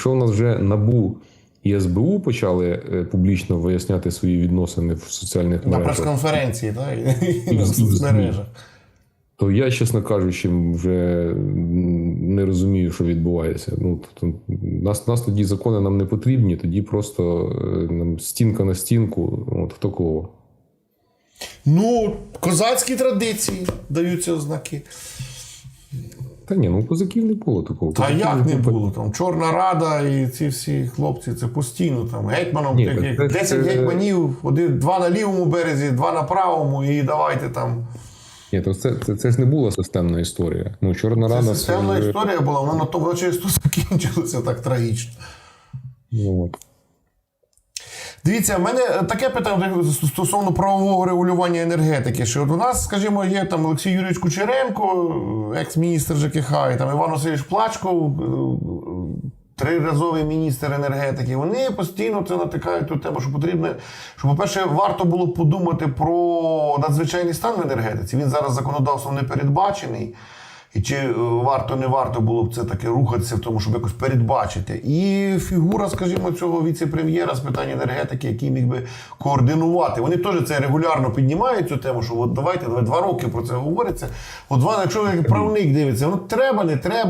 Якщо у нас вже НАБУ і СБУ почали е, публічно виясняти свої відносини в соціальних На прес-конференції, так? І соцмережах. то я, чесно кажучи, вже не розумію, що відбувається. Ну, тобто, нас, нас тоді закони нам не потрібні, тоді просто е, нам стінка на стінку, от хто кого. Ну, козацькі традиції даються ознаки. Та ні, ну козаків не було такого. Та Козаків як не було. було? Там Чорна Рада і ці всі хлопці, це постійно там гетьманом, Ні, так як 10 це- гетьманів, один, два на лівому березі, два на правому, і давайте там. Ні, то це, це, це ж не була системна історія. Ну, Чорна Це Рада системна вже- історія була, вона на то воно через закінчилося так трагічно. Ну, от. Дивіться, в мене таке питання стосовно правового регулювання енергетики. Що от у нас, скажімо, є там Олексій Юрійович Кучеренко, екс-міністр ЖКХ, і там Іван Васильович Плачков, е, триразовий міністр енергетики. Вони постійно це натикають ту тему, що потрібно, що, по-перше, варто було подумати про надзвичайний стан в енергетиці. Він зараз законодавством не передбачений. І чи е, варто не варто було б це таке рухатися в тому, щоб якось передбачити. І фігура, скажімо, цього віце-прем'єра з питань енергетики, який міг би координувати. Вони теж це регулярно піднімають цю тему, що от давайте два роки про це говориться. От два, якщо як правник дивиться, ну треба, не треба.